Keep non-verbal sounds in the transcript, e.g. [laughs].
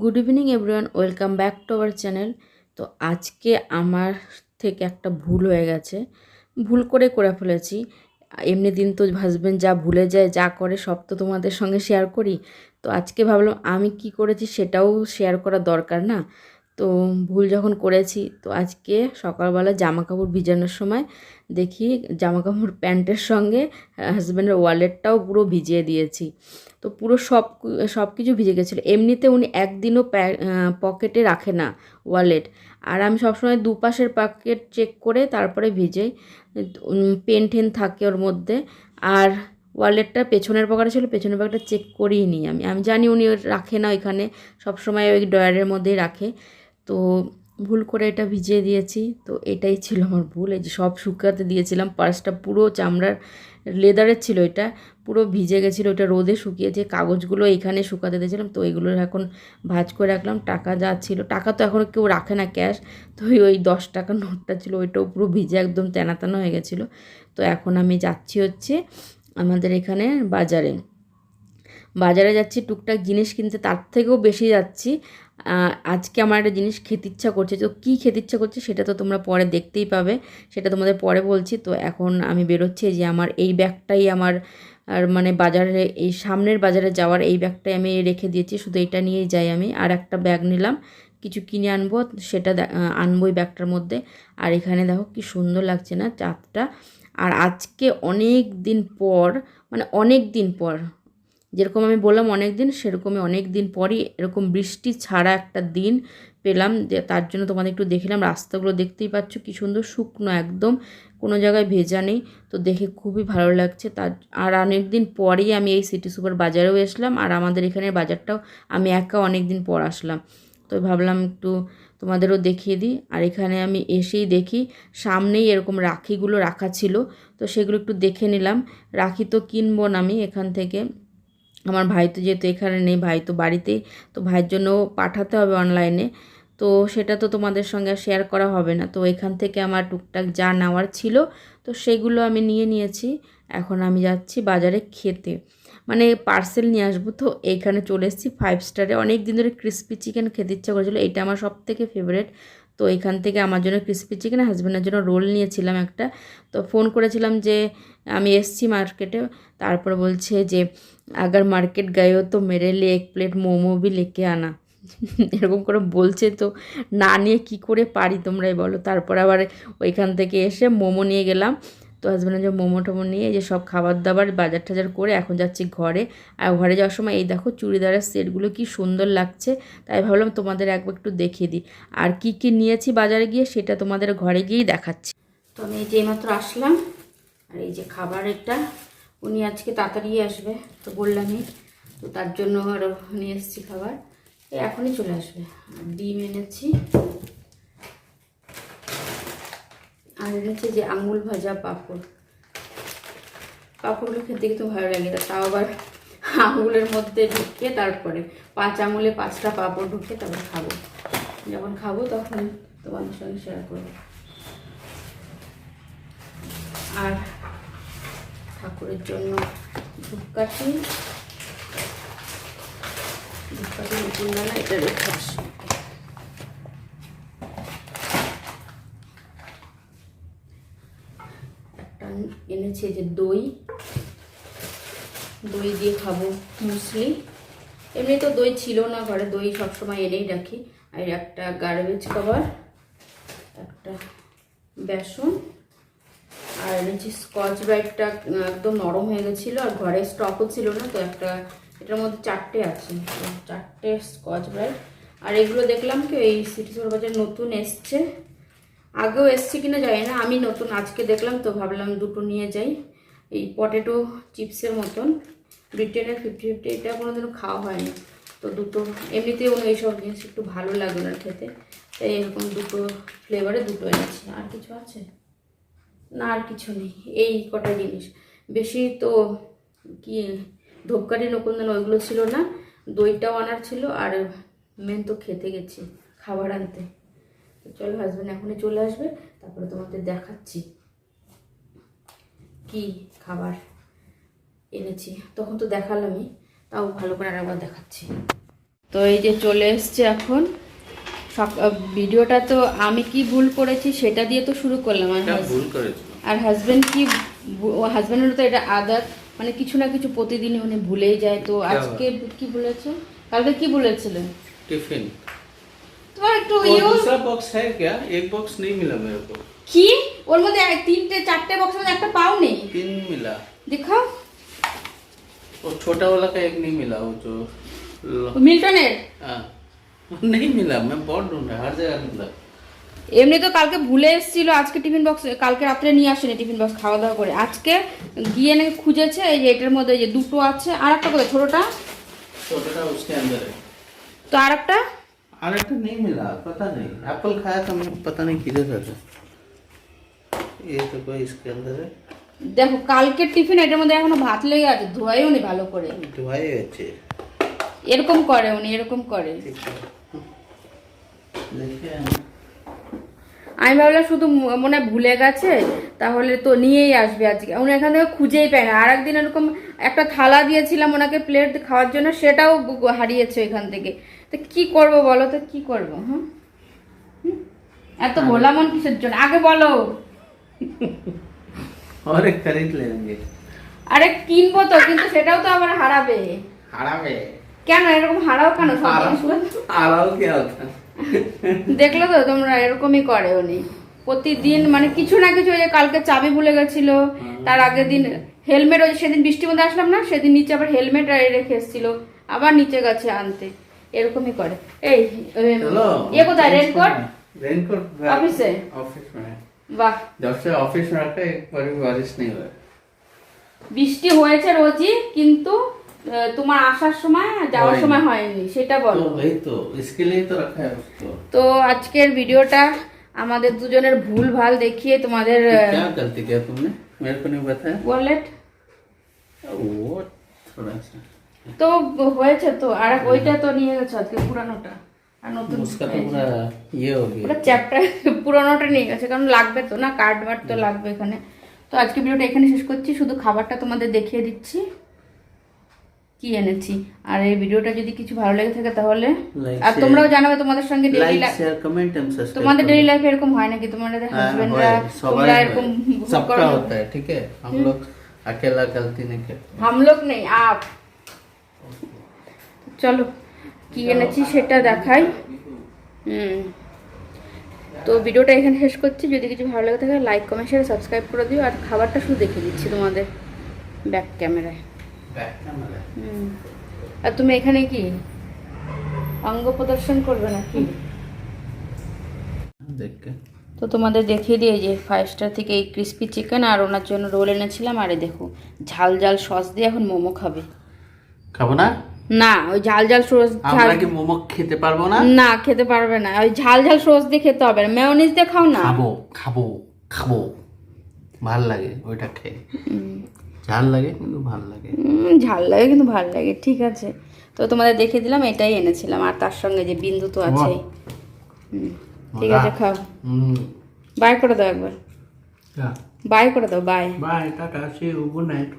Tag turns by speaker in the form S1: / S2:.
S1: Good evening everyone welcome back to our channel তো আজকে আমার থেকে একটা ভুল হয়ে গেছে। ভুল করে করে ফেলেছি। এমনি দিন তো হাজব্যান্ড যা ভুলে যায়, যা করে, সব তো তোমাদের সঙ্গে শেয়ার করি। তো আজকে ভাবলাম, আমি কি করেছি সেটাও শেয়ার করা দরকার না। তো ভুল যখন করেছি, তো আজকে সকালবেলা জামা কাপড় ভিজানোর সময় দেখি জামা কাপড় প্যান্টের সঙ্গে হাজব্যান্ডের ওয়ালেটটাও পুরো ভিজিয়ে দিয়েছি। তো পুরো সব সব কিছু ভিজে গেছিল। এমনিতে উনি একদিনও পকেটে রাখে না ওয়ালেট আর আমি সবসময় দুপাশের পকেট চেক করে তারপরে ভিজেই। পেন টেন থাকে ওর মধ্যে। আর ওয়ালেটটা পেছনের পকেটে ছিল, পেছনের পকেটটা চেক করিয়ে নিই আমি। আমি জানি উনি রাখে না ওইখানে। সবসময় ওই ডয়ারের মধ্যেই রাখে। তো ভুল করে এটা ভিজিয়ে দিয়েছি। তো এটাই ছিল আমার ভুল। এই যে সব শুকাতে দিয়েছিলাম, পার্সটা পুরো চামড়ার লেদারের ছিল এটা, পুরো ভিজে গেছিল, ওটা রোদে শুকিয়েছে কাগজগুলো এখানে শুকাতে দিয়েছিলাম, তো এগুলো এখন ভাজ করে রাখলাম, টাকা যা ছিল, টাকা তো এখন কেউ রাখে না ক্যাশ, তো ওই ওই দশ টাকার নোটটা ছিল, ওইটাও পুরো ভিজে একদম তেনা তেনা হয়ে গেছিল। তো এখন আমি যাচ্ছি হচ্ছে আমাদের এখানে বাজারে। বাজারে যাচ্ছি, টুকটাক জিনিস কিনতে, তার থেকেও বেশি যাচ্ছি। আজকে আমার একটা জিনিস খেতে ইচ্ছা করছে। তো কী খেতে ইচ্ছা করছে সেটা তো তোমরা পরে দেখতেই পাবে। সেটা তোমাদের পরে বলছি। তো এখন আমি বেরোচ্ছি যে আমার এই ব্যাগটাই আমার, আর মানে বাজারে, এই সামনের বাজারে যাওয়ার এই ব্যাগটাই আমি রেখে দিয়েছি। শুধু এটা নিয়েই যাই আমি। আর একটা ব্যাগ নিলাম। কিছু কিনে আনব, সেটা আনব এই ব্যাগটার মধ্যে। আর এখানে দেখো কি সুন্দর লাগছে না চাঁদটা। আর আজকে অনেক দিন পর মানে অনেক দিন পর যেরকম আমি বললাম অনেক দিন সেরকমই অনেক দিন পরই এরকম বৃষ্টি ছাড়া একটা দিন পেলাম। তার জন্য তোমাদের একটু দেখলাম, রাস্তাগুলো দেখতেই পাচ্ছ কি সুন্দর শুকনো একদম, কোনো জায়গায় ভেজা নেই। তো দেখে খুবই ভালো লাগছে। তার আর অনেক দিন পরেই আমি এই সিটি সুপার বাজারেও এসলাম আর আমাদের এখানের বাজারটাও আমি একা অনেক দিন পর আসলাম। তো ভাবলাম একটু তোমাদেরও দেখিয়ে দিই। আর এখানে আমি এসেই দেখি, সামনেই এরকম রাখিগুলো রাখা ছিল। তো সেগুলো একটু দেখে নিলাম। রাখি তো কিনবো না আমি এখান থেকে। আমার ভাই তো যেহেতু এখানে নেই, ভাই তো বাড়িতেই, তো ভাইয়ের জন্য পাঠাতে হবে অনলাইনে তো সেটা তো তোমাদের সঙ্গে শেয়ার করা হবে না। তো এখান থেকে আমার টুকটাক যা নেওয়ার ছিল, তো সেগুলো আমি নিয়ে নিয়েছি। এখন আমি যাচ্ছি বাজারে খেতে। মানে পার্সেল নিয়ে আসব তো এইখানে চলে এসেছি ফাইভ স্টারে অনেক দিন ধরে ক্রিস্পি চিকেন খেতে ইচ্ছা করেছিলো, এটা আমার সব থেকে ফেভারেট তো এখান থেকে আমার জন্য ক্রিসপি চিকেন হাজব্যান্ডের জন্য রোল নিয়েছিলাম একটা। তো ফোন করেছিলাম যে, আমি এসছি মার্কেটে তারপর বলছে যে, আগার মার্কেট গায়েও তো মেরে লে এক প্লেট মোমো বি লেকে আনা। [laughs] এরকম করে বলছে তো, না নিয়ে কি করে পারি তোমরাই বলো। তারপর আবার ওইখান থেকে এসে মোমো নিয়ে গেলাম। তো হাজব্যান্ডের যে মোমো টোমো নিয়ে যে সব খাবার দাবার বাজার টাজার করে এখন যাচ্ছি ঘরে। আর ঘরে যাওয়ার সময় এই দেখো চুড়িদারের সেটগুলো কি সুন্দর লাগছে, তাই ভাবলাম তোমাদের একবার একটু দেখিয়ে দিই। আর কি কি নিয়েছি বাজারে গিয়ে সেটা তোমাদের ঘরে গিয়েই দেখাচ্ছি। তো আমি এই যে এইমাত্র আসলাম, আর এই যে খাবার এটা উনি আজকে তাড়াতাড়ি আসবে তো বললামই, তো তার জন্য আরও নিয়ে এসেছি খাবার। এখনই চলে আসবে। ডিম এনেছি আর এনেছে যে আঙুল ভাজা পাঁপড়। পাঁপড়গুলো খেতে কিন্তু ভালো লাগে তাও আবার আঙুলের মধ্যে ঢুকিয়ে তারপরে পাঁচ আঙুলে পাঁচটা পাঁপড় ঢুকিয়ে তারপর খাব। যখন খাব তখন তোমাদের সঙ্গে শেয়ার করব। আর ঠাকুরের জন্য ধূপকাঠি। ধূপকাঠি নতুন দানা এটা রেখে আসি। এনেছে যে দই। দই দিয়ে খাব মুসলি। এমনি তো দই ছিল না, ঘরে দই সবসময় এনেই রাখি। আর একটা গার্বেজ কভার, একটা বেসন। আর এনেছি স্কচ ব্রাইটটা একদম নরম হয়ে গেছিল, আর ঘরে স্টকও ছিল না, তো একটা এটার মধ্যে চারটে আছে, চারটে স্কচ ব্রাইট আর এগুলো দেখলাম কি, এই সিটি স্টোর বাজার নতুন এসছে। আগেও এসছে কিনা জানি না, আমি নতুন, আজকে দেখলাম তো, ভাবলাম দুটো নিয়ে যাই। এই পটেটো চিপসের মতন ব্রিটেনের ফিফটি ফিফটি এটা কোনোদিনও খাওয়া হয়নি। তো দুটো, এমনিতেও এইসব জিনিস একটু ভালো লাগে না খেতে। তাই এরকম দুটো ফ্লেভারে দুটো এনেছি। আর কিছু আছে? না, আর কিছু নেই। এই কটা জিনিস। বেশি তো কি, ধূপকাঠি নকুন্দন ওইগুলো ছিল না। দইটাও আনার ছিল, আর মেন তো খেতে গেছি, খাবার আনতে। চলো হাজব্যান্ড এখনই চলে আসবে তারপরে তোমাদের দেখাচ্ছি। কি খাবার এনেছি তখন তো দেখালামই তাও ভালো করে আরেকবার দেখাচ্ছি। তো এই যে চলে এসছে এখন ভিডিওটা তো আমি কি ভুল করেছি সেটা দিয়ে তো শুরু করলাম আর
S2: হ্যাঁ,
S1: আর হাজব্যান্ড কি হাজব্যান্ডের তো এটা আদাত মানে কিছু না কিছু প্রতিদিনই উনি ভুলেই যায় তো
S2: হ্যাঁ,
S1: আজকে হ্যাঁ। কি বলেছে? কালকে কি বলেছিলেন?
S2: টিফিন।
S1: তোমার একটু
S2: और
S1: ইয়েও
S2: दूसरा बॉक्स है क्या एक बॉक्स नहीं मिला मेरे को
S1: কি ওর মধ্যে এক- তিনটে চারটে বক্সের মধ্যে একটা পাও নেই
S2: तीन मिला
S1: দেখাও
S2: वो छोटा वाला का एक नहीं मिला वो जो
S1: ও মিল্টনের
S2: हाँ नहीं मिला मैं बहुत ढूंढा हर जगह ढूंढा
S1: এমনি তো কালকে ভুলে এসেছিল আজকে টিফিন বক্স কালকে রাত্রে নিয়ে আসেনি টিফিন বক্স খাওয়া দাওয়া করে আজকে গিয়ে নাকি খুঁজেছে এই যে এটার মধ্যে এই যে দুটো আছে আর একটা কোথায় ছোটোটা
S2: छोटा उसके अंदर है
S1: তো আর একটা
S2: और एक नहीं मिला पता नहीं एप्पल खाया था मैं पता नहीं किधर था ये तो कोई इसके अंदर है
S1: দেখো কালকের টিফিন এটার মধ্যে এখনো ভাত লেগে আছে ধোয়াইও নি ভালো করে
S2: दवाई अच्छे
S1: এরকম করে উনি এরকম করে
S2: ठीक है देखिए
S1: আমি ভাবলাম শুধু ম- মনে হয় ভুলে গেছে তাহলে তো নিয়েই আসবে আজকে উনি এখান থেকে খুঁজেই পায় না আর একদিন এরকম একটা থালা দিয়েছিলাম ওনাকে প্লেট খাওয়ার জন্য সেটাও হারিয়েছে এখান থেকে। তো কি করব বলো তো কি করব হ্যাঁ এত বললাম কিসের জন্য? আগে বলো।
S2: আরে লেনগে
S1: আরে কিনবো তো কিন্তু সেটাও তো আবার হারাবে।
S2: হারাবে?
S1: কেন এরকম হারাও কেন?
S2: হারাও? কে
S1: দেখল তো তোমরা এরকমই করে উনি। প্রতিদিন মানে কিছু না কিছু যে কালকে চাবি ভুলে গেছিল তার আগের দিন হেলমেট ওই সেদিন বৃষ্টির মধ্যে আসলাম না সেদিন নিচে আবার হেলমেট রেখে এসেছিল। আবার নিচে গেছে আনতে। এরকমই করে। এই
S2: এ
S1: ইয়ে কোথায়? রেনকোট
S2: রেনকোট অফিসে অফিস
S1: বাহ।
S2: অফিস
S1: বৃষ্টি হয়েছে রোজই কিন্তু তোমার আসার সময় যাওয়ার সময় হয়নি সেটা বলো।
S2: তো
S1: তো আজকের ভিডিওটা আমাদের দুজনের ভুল ভালো দেখিয়ে তোমাদের
S2: क्या गलती किया तुमने मेरे को नहीं बताया
S1: ওয়ালেট
S2: वो थोड़ा सा
S1: তো হয়েছে তো আর ওইটা তো নিয়ে গেছো আজকে পুরানোটা আর নতুন
S2: उसका तो पूरा ये हो गया
S1: পুরো চ্যাপ্টার পুরানোটা নিয়ে গেছে কারণ লাগবে তো না কার্ড ওয়ার্ড তো লাগবে এখানে তো আজকে ভিডিওটা এখানে শেষ করছি শুধু খাবারটা তোমাদের দেখিয়ে দিচ্ছি কি এনেছি আর এই ভিডিওটা যদি কিছু ভালো লেগে থাকে তাহলে
S2: Like,
S1: আর
S2: share.
S1: তোমরাও জানাবে তোমাদের সঙ্গে daily
S2: like share comment and subscribe
S1: তোমাদের ডেইলি লাইফে এরকম হয় নাকি তোমাদের হাজবেন্ডরা তোমরা এরকম ভুল
S2: सबका
S1: করো?
S2: होता है ठीक है हम लोग अकेला गलती नहीं करते
S1: हम लोग নেই আপ চলো কি এনেছি সেটা দেখাই হুম তো ভিডিওটা এখানে শেষ করছি যদি কিছু ভালো লাগে থাকে লাইক কমেন্ট শেয়ার সাবস্ক্রাইব করে দিও আর খাবারটা শুধু দেখে দিচ্ছি তোমাদের ব্যাক ক্যামেরায়
S2: बैक कैमरा
S1: হুম আর তুমি এখানে কি? অঙ্গ প্রদর্শন করবে নাকি? তো তোমাদের দেখিয়ে দিয়ে যে ফাইভ স্টার থেকে এই ক্রিস্পি চিকেন আর ওনার জন্য রোল এনেছিলাম। আরে দেখো ঝাল ঝাল সস দিয়ে এখন মোমো খাবে।
S2: খাব না?
S1: না ওই ঝাল ঝাল সস
S2: আমরা মোমো খেতে পারব না?
S1: না খেতে পারবে না। ওই ঝাল ঝাল সস দিয়ে খেতে হবে। মেয়োনিজ দিয়ে খাও না?
S2: খাব খাব খাব। ভালো লাগে ওইটা খেয়ে। ঝাল লাগে কিন্তু ভালো লাগে।
S1: ঝাল লাগে কিন্তু ভালো লাগে ঠিক আছে। তো তোমাদের দেখে দিলাম এটাই এনেছিলাম আর তার সঙ্গে যে বিন্দু তো আছেই। ঠিক আছে খাও। বাই করে দাও একবার। বাই করে দাও
S2: bye. Bye tata see good night